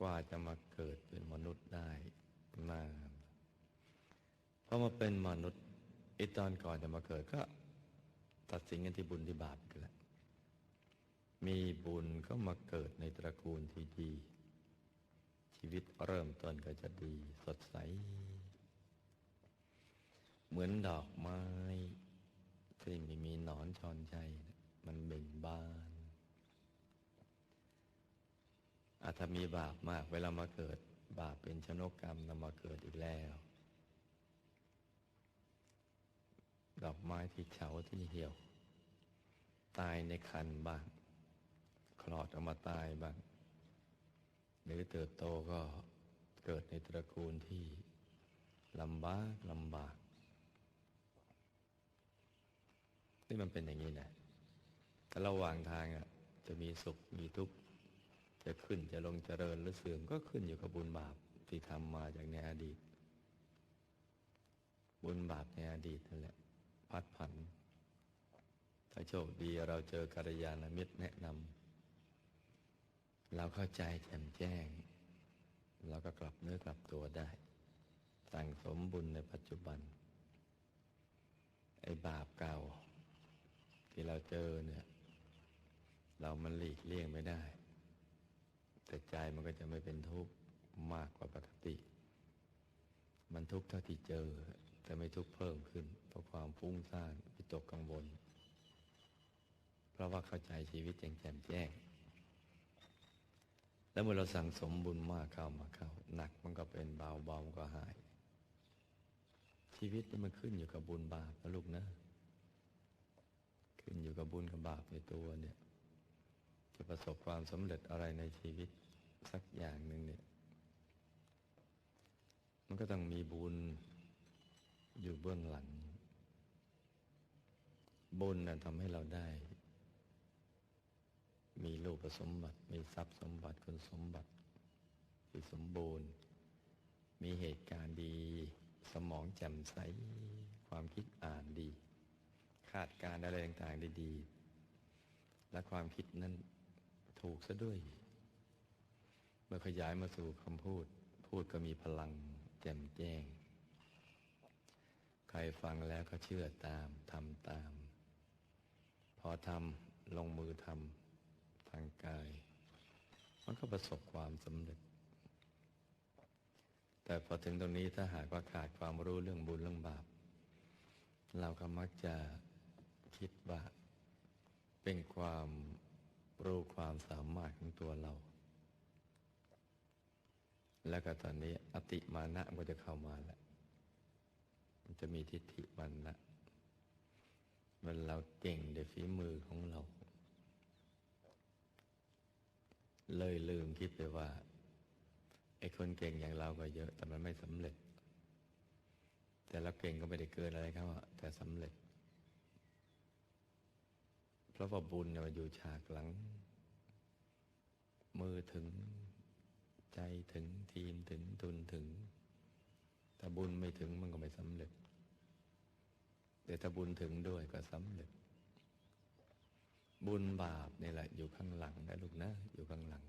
กว่าจะมาเกิดเป็นมนุษย์ได้นานพอมาเป็นมนุษย์ไอตอนก่อนจะมาเกิดก็ ตัดสินกันที่บุญที่บาปกันแล้วมีบุญก็มาเกิดในตระกูลที่ดี ชีวิตเริ่มต้นก็จะดีสดใส เหมือนดอกไม้ที่ไม่มีหนอนชอนใจมันเบ่งบาน อาจจะมีบาปมาก เวลามาเกิด บาปเป็นชนกกรรมนำมาเกิดอีกแล้ว ดอกไม้ที่เฉาที่เหี่ยว ตายในคันบ้าง คลอดออกมาตายบ้าง หรือเติบโตก็เกิดในตระกูลที่ลำบากลำบากนี่มันเป็นอย่างนี้นะแต่ระหว่างทางอะ จะมีสุขมีทุกข์ จะขึ้นจะลงเจริญหรือเสื่อมก็ขึ้นอยู่กับบุญบาปที่ทำมาจากในอดีต บุญบาปในอดีตนั่นแหละ พัดผัน ถ้าโชคดีเราเจอกัลยาณมิตรแนะนำเราเข้าใจแจ่มแจ้งเราก็กลับเนื้อกลับตัวได้ สั่งสมบุญในปัจจุบัน ไอ้บาปเก่า ที่เราเจอเนี่ย เรามันหลีกเลี่ยงไม่ได้ แต่ใจมันก็จะไม่เป็นทุกข์มากกว่าปกติ มันทุกข์เท่าที่เจอ แต่ไม่ทุกข์เพิ่มขึ้น เพราะความฟุ้งซ่านวิตกกังวล เพราะว่าเข้าใจชีวิตแจ่มแจ่มแจ้ง แล้วเมื่อเราสั่งสมบุญมากเข้ามาเข้า หนักมันก็เป็นเบาเบาก็หาย ชีวิตนี่มันขึ้นอยู่กับบุญบาปนะลูกนะ ขึ้นอยู่กับบุญกับบาปในตัวเนี่ย จะประสบความสำเร็จอะไรในชีวิตสักอย่างหนึ่งเนี่ย มันก็ต้องมีบุญอยู่เบื้องหลัง บุญนะทำให้เราได้ มีลูกสมบัติ มีทรัพย์สมบัติคุณสมบัติที่สมบูรณ์ มีเหตุการณ์ดี สมองแจ่มใส ความคิดอ่านดี คาดการอะไรต่างๆได้ดี และความคิดนั้น ถูกซะด้วย เมื่อขยายมาสู่คำพูด พูดก็มีพลังแจ่มแจ้ง ใครฟังแล้วก็เชื่อตามทำตาม พอทำลงมือทำทางกาย มันก็ประสบความสำเร็จ แต่พอถึงตรงนี้ถ้าหากว่าขาดความรู้เรื่องบุญเรื่องบาป เราก็มักจะคิดว่าเป็นความ รู้ความสามารถของตัวเรา แล้วก็ตอนนี้อติมานะมันก็จะเข้ามาแล้ว มันจะมีทิฏฐิมันนะมันเราเก่งในฝีมือของเรา เลยลืมคิดไปว่าไอ้คนเก่งอย่างเราก็เยอะ แต่มันไม่สำเร็จ แต่เราเก่งก็ไม่ได้เกินอะไรครับแต่สำเร็จ เพราะว่าบุญเนี่ยมันอยู่ฉากหลัง มือถึงใจถึงทีมถึงทุนถึง ถ้าบุญไม่ถึงมันก็ไม่สำเร็จ แต่ถ้าบุญถึงด้วยก็สำเร็จ บุญบาปนี่แหละอยู่ข้างหลังนะลูกนะ อยู่ข้างหลัง